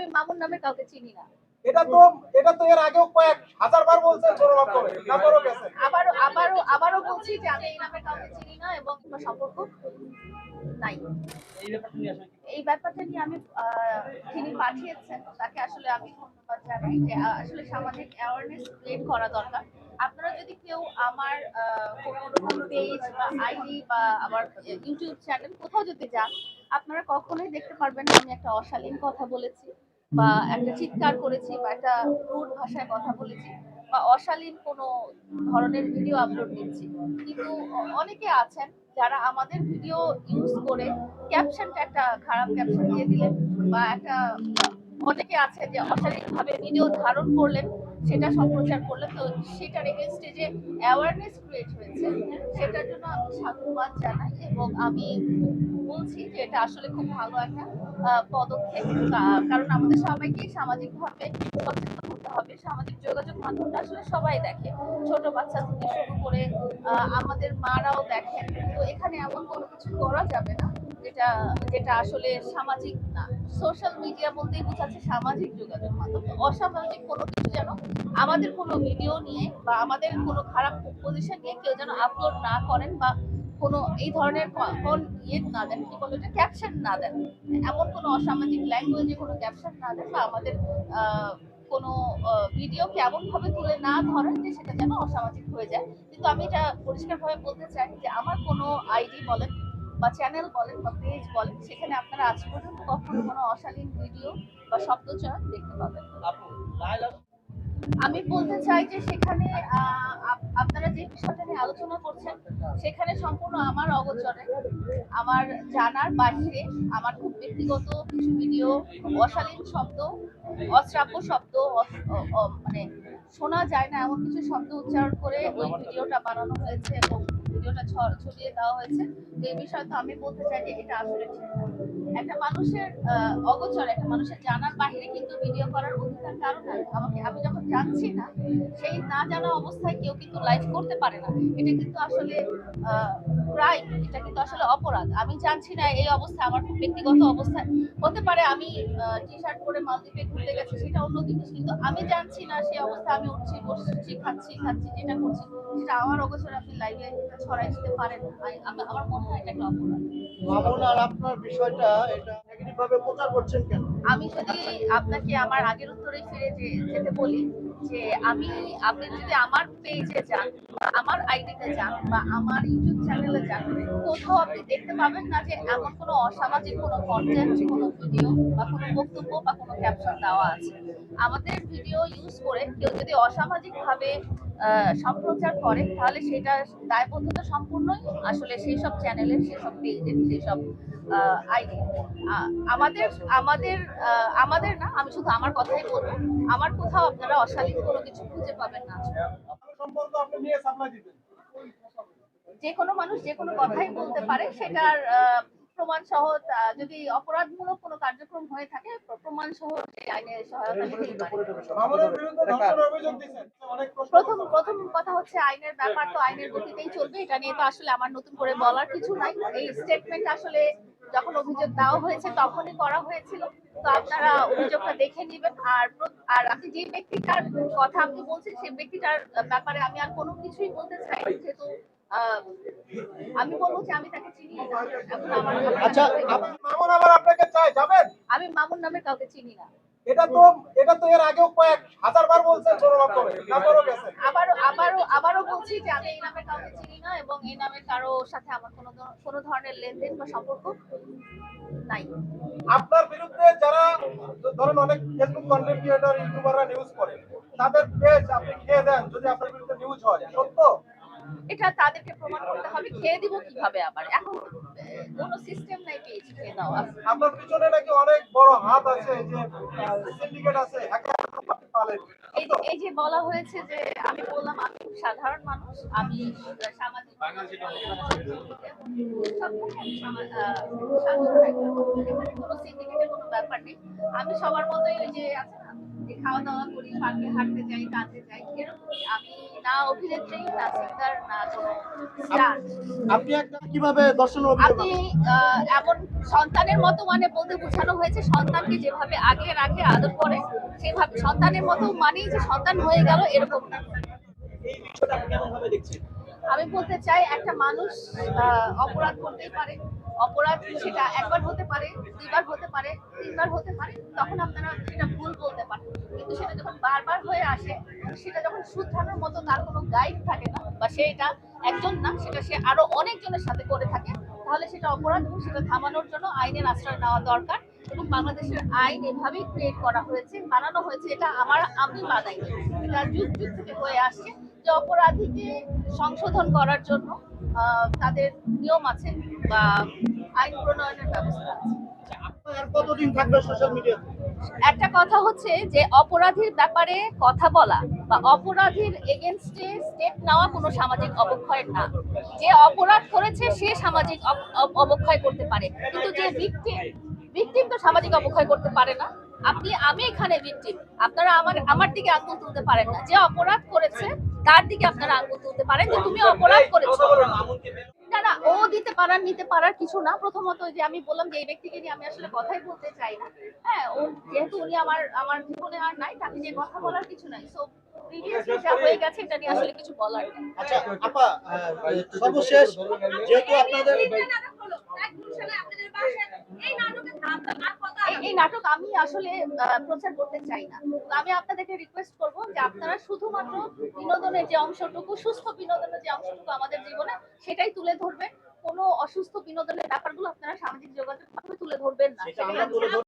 আমি মামুন নামে কাউকে চিনি না। এটা তো এটা তো এর আগেও কয়েক হাজার বার বলছেন করে গেছেন আবারও আবারও আবারও বলছি যে আমি এই নামে কাউকে চিনি না এবং কোনো সম্পর্ক নাই। এই ব্যাপারটা নিয়ে আমি যিনি পাঠিয়েছেন তাকে আসলে আমি ধন্যবাদ জানাই যে আসলে সামাজিক অ্যাওয়ারনেস ক্রিয়েট করা দরকার। আপনারা যদি কেউ আমার কোনো পেজ বা আইডি বা আমার ইউটিউব চ্যানেল কোথাও যদি যান আপনারা কখনোই দেখতে পারবেন আমি একটা অশালীন কথা বলেছি। বা একটা চিৎকার করেছি বা একটা রুড ভাষায় কথা বলেছি বা অশালীন কোনো ধরনের ভিডিও আপলোড দিচ্ছি। কিন্তু অনেকে আছেন যারা আমাদের ভিডিও ইউজ করে ক্যাপশনটা একটা খারাপ ক্যাপশন দিয়ে দিলেন বা একটা অনেকে আছে যে অশালীনভাবে ভিডিও ধারণ করলেন সেটা সম্প্রচার করলেন তো সেটার এগেনস্টে যে অ্যাওয়ারনেস ক্রিয়েট হয়েছে, সেটার জন্য আমি সাধুবাদ জানাই এবং আমি বলছি যে এটা আসলে খুব ভালো একটা পদক্ষেপ। কারণ আমাদের সবাইকে সামাজিকভাবে সচেতন হতে হবে, সামাজিক যোগাযোগ মাধ্যমটা আসলে সবাই দেখে। ছোট বাচ্চা থেকে শুরু করে আমাদের মারাও দেখেন তো এখানে এমন কোনো কিছু করা যাবে না। যেটা যেটা আসলে সামাজিক না। সোশ্যাল মিডিয়া বলতেই বোঝাচ্ছে সামাজিক যোগাযোগ মাধ্যম। অসামাজিক কোনো কিছু যেন আমাদের কোনো ভিডিও নিয়ে বা আমাদের কোনো খারাপ পজিশন নিয়ে কেউ যেন আপলোড না করেন বা কোনো এই ধরনের কোন ইয়ে না দেন, কি বলে ক্যাপশন না দেন। এমন কোনো অসামাজিক ল্যাঙ্গুয়েজে কোনো ক্যাপশন না দেন বা আমাদের কোনো ভিডিও কেমন ভাবে তুলে না ধরেন যে সেটা যেন অসামাজিক হয়ে যায়। কিন্তু আমি এটা পরিষ্কারভাবে বলতে চাই যে আমার কোনো আইডি বলেন বা চ্যানেল বলেন বা পেজ বলেন সেখানে আপনারা আজ পর্যন্ত কখনো কোনো অশালীন ভিডিও বা শব্দচয়ন দেখতে পাবেন আমি বলতে চাই যে সেখানে আপনারা যে বিষয়টা নিয়ে আলোচনা করছেন সেখানে সম্পূর্ণ আমার অগোচরে আমার জানার বাহিরে আমার খুব ব্যক্তিগত কিছু ভিডিও অশালীন শব্দ অশ্রাব্য শব্দ মানে শোনা যায় না, এমন কিছু শব্দ উচ্চারণ করে ওই ভিডিওটা বানানো হয়েছে এবং ভিডিওটা ছড়িয়ে দেওয়া হয়েছে। এই বিষয়ে তো আমি বলতে চাই যে এটা আসলে ঠিক একটা মানুষের অগোচর, একটা মানুষের জানার বাহিরে কিন্তু ভিডিও করার অধিকার কারণ আমাকে, আমি যখন জানছি না, সেই না জানা অবস্থায় কেউ কিন্তু লাইভ করতে পারে না। এটা কিন্তু আসলে ক্রাইম এটা কিন্তু আসলে অপরাধ। আমি জানছি না এই অবস্থায় আমার খুব ব্যক্তিগত অবস্থায়। হতে পারে আমি টি শার্ট পরে মালদ্বীপে ঘুরতে গেছি সেটা অন্য জিনিস কিন্তু আমি জানছি না সেই অবস্থায় আমি উঠছি বসছি খাচ্ছি খাচ্ছি যেটা করছি সেটা আমার অগোচরে আপনি লাইভে ছড়াই দিতে পারেন আমি- আমার মনে হয় এটা একটা অপরাধ। মামুন আর আপনার বিষয়টা এটা নেগেটিভ ভাবে প্রচার করছেন কেন? আমি যদি আপনাকে আমার আগের উত্তরে ফিরে যেতে বলি যে আমি, আপনি যদি আমার পেজে যান, আমার আইডিতে যান বা আমার ইউটিউব চ্যানেলে যান, কোথাও আপনি দেখতে পাবেন না যে এমন কোনো অসামাজিক কোনো কন্টেন্ট কোনো ভিডিও বা কোনো বক্তব্য বা কোনো ক্যাপশন দেওয়া আছে। আমাদের ভিডিও ইউজ করে কেউ যদি অসামাজিকভাবে সম্প্রচার করে, তাহলে সেটা দায়বদ্ধতা সম্পূর্ণই আসলে সেই সব চ্যানেলের সেই সব পেজের সেই সব আইডি আমাদের আমাদের আমাদের না, আমি শুধু আমার কথাই বলব। আমার কোথাও আপনারা অশালীন কোনো কিছু খুঁজে পাবেন না। সম্পর্ক আপনি নিয়ে সাপ্লাই দিবেন যে কোনো মানুষ যে কোনো কথাই বলতে পারে সেটার প্রমাণ সহ যদি অপরাধমূলক কোনো কার্যক্রম হয়ে থাকে প্রমাণ সহ আইনের সহায়তা নিতেই পারে। প্রথম প্রথম কথা হচ্ছে আইনের ব্যাপার তো আইনের গতিতেই চলবে। এটা নিয়ে তো আসলে আমার নতুন করে বলার কিছু নাই। এই স্টেটমেন্ট আসলে যখন অভিযোগ দেওয়া হয়েছে তখনই করা হয়েছিল। তো আপনারা অভিযোগটা দেখে নেবেন আর আর আপনি যে ব্যক্তিটার কথা আপনি বলছেন সেই ব্যক্তিটার ব্যাপারে আমি আর কোনো কিছুই বলতে চাই না, যেহেতু আহ, আমি বলব যে আমি তাকে চিনি আচ্ছা মামুন আবার আপনাকে চাই যাবেন? আমি মামুন নামে কাউকে চিনি না। এটা তো এটা তো এর আগেও কয়েক হাজার বার বলছেন গৌরব করে। গেছেন আবারও আবারও আবারও বলছি যে আমি এই নামে কাউকে চিনি না এবং এই নামে কারও সাথে আমার কোনো কোনো ধরনের লেনদেন বা সম্পর্ক নাই। আপনার বিরুদ্ধে যারা ধরেন অনেক ফেসবুক কন্টেন্ট ক্রিয়েটর ইউটিউবাররা নিউজ করে তাদের পেজ আপনি খেয়ে দেন যদি আপনার বিরুদ্ধে নিউজ হয়। সত্য? এটা তাদেরকে প্রমাণ করতে হবে খেয়ে দিব কীভাবে আবার? এখন কোনো সিস্টেম নাই দেওয়া আপনার পিছনে নাকি অনেক বড় হাত আছে যে সিন্ডিকেট আছে হ্যাকার এই যে বলা হয়েছে যে আমি বললাম আমি খুব সাধারণ মানুষ আমি সামাজিক কোনো সিন্ডিকেটের কোনো ব্যাপার নেই। আমি সবার মতোই ওই যে আছে না যে খাওয়া দাওয়া করি পার্কে হাঁটতে যাই কাঁদতে যাই এরকমই আমি না অভিনেত্রী না সিঙ্গার না কোনো স্টার আপনি একটা কীভাবে দর্শন আপনি এমন সন্তানের মতো মানে বলতে বোঝানো হয়েছে সন্তানকে যেভাবে আগলে রাখে আদর করে সেভাবে সন্তানের মতো মানেই যে সন্তান হয়ে গেল এরকম না। এই বিষয়টা আপনি কেমন ভাবে দেখছেন? আমি বলতে চাই একটা মানুষ অপরাধ করতেই পারে। অপরাধ সেটা একবার হতে পারে দুইবার হতে পারে তিনবার হতে পারে তখন আপনারা সেটা ভুল বলতে পারেন কিন্তু সেটা যখন বারবার হয়ে আসে, সেটা যখন শুধরানোর মতো তার কোনো গাইড থাকে না, বা সেটা একজন না, সেটা সে আরও অনেকজনের সাথে করে থাকে, তাহলে সেটা অপরাধ এবং সেটা থামানোর জন্য আইনের আশ্রয় নেওয়া দরকার এবং বাংলাদেশের আইন এভাবেই ক্রিয়েট করা হয়েছে, বানানো হয়েছে, এটা আমার, আমি বানাই এটা যুগ যুগ থেকে হয়ে আসছে যে অপরাধীকে সংশোধন করার জন্য তাদের নিয়ম আছে বা আইন প্রণয়নের ব্যবস্থা আছে। আর কতদিন থাকবে সোশ্যাল মিডিয়াতে একটা কথা হচ্ছে যে অপরাধীর ব্যাপারে কথা বলা বা অপরাধীর এগেনস্টে স্টেপ নেওয়া কোনো সামাজিক অবক্ষয় না। যে অপরাধ করেছে সে সামাজিক অব- অব- অবক্ষয় করতে পারে। কিন্তু যে ভিকটিম ভিকটিম তো সামাজিক অবক্ষয় করতে পারে না। আপনি, আমি এখানে ভিকটিম আপনারা আমার আমার দিকে আঙ্গুল তুলতে পারেন না। যে অপরাধ করেছে, তার দিকে আপনারা আঙ্গুল তুলতে পারেন যে তুমি অপরাধ করেছ। না ও দিতে পারার নিতে পারার কিছু না। প্রথমত ওই যে আমি বললাম যে এই ব্যক্তিকে নিয়ে আমি আসলে কথাই বলতে চাই না। হ্যাঁ ও যেহেতু উনি আমার আমার জীবনে আর নাই তাকে নিয়ে কথা বলার কিছু নাই। সো প্রিভিয়াসলি যা হয়ে গেছে এটা নিয়ে আসলে কিছু বলার আচ্ছা আপা সর্বশেষ যেহেতু আপনাদের এই- নাটক আমি আসলে প্রচার করতে চাই না। আমি আপনাদেরকে রিকোয়েস্ট করব যে আপনারা শুধুমাত্র বিনোদনের যে অংশটুকু সুস্থ বিনোদনের যে অংশটুকু আমাদের জীবনে সেটাই তুলে ধরবেন। কোনো অসুস্থ বিনোদনের ব্যাপারগুলো আপনারা সামাজিক যোগাযোগ তুলে ধরবেন না।